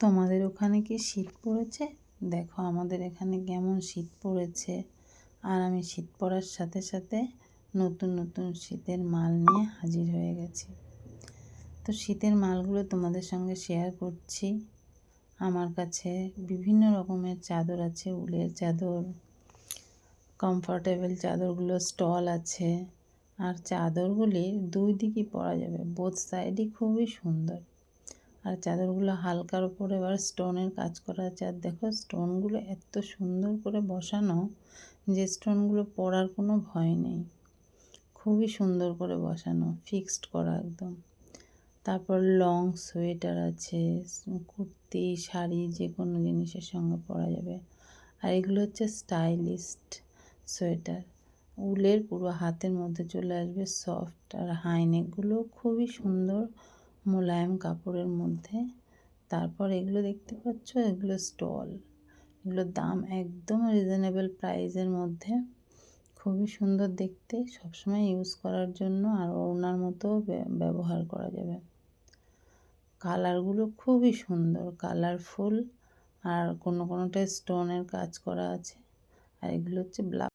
তোমাদের ওখানে কি শীত পড়েছে? দেখো আমাদের এখানে কেমন শীত পড়েছে। আর আমি শীত পড়ার সাথে সাথে নতুন নতুন শীতের মাল নিয়ে হাজির হয়ে গেছি। তো শীতের মালগুলো তোমাদের সঙ্গে শেয়ার করছি। আমার কাছে বিভিন্ন রকমের চাদর আছে, উলের চাদর কমফর্টেবল চাদরগুলো স্টল আছে। আর চাদরগুলি দুই দিকই পরা যাবে বোথ সাইডই খুবই সুন্দর। আর চাদরগুলো হালকার উপরে এবার স্টোনের কাজ করা আছে। আর দেখো স্টোনগুলো এত সুন্দর করে বসানো যে স্টোনগুলো পরার কোনো ভয় নেই। খুবই সুন্দর করে বসানো, ফিক্সড করা একদম। তারপর লং সোয়েটার আছে, কুর্তি, শাড়ি যে কোনো জিনিসের সঙ্গে পরা যাবে। আর এগুলো হচ্ছে স্টাইলিস্ট সোয়েটার। উলের পুরো হাতের মধ্যে চলে আসবে সফট আর হাইনেকগুলো খুবই সুন্দর মোলায়েম কাপড়ের মধ্যে। তারপর এগুলো দেখতে পাচ্ছ? এগুলো স্টল। এগুলোর দাম একদম রিজনেবল প্রাইসের মধ্যে। খুবই সুন্দর দেখতে। সবসময় ইউজ করার জন্য আর ওনার মতো ব্যবহার করা যাবে। কালারগুলো খুবই সুন্দর। কালারফুল আর কোনো কোনোটায় স্টোনের কাজ করা আছে। আর এগুলো হচ্ছে ব্লাউজ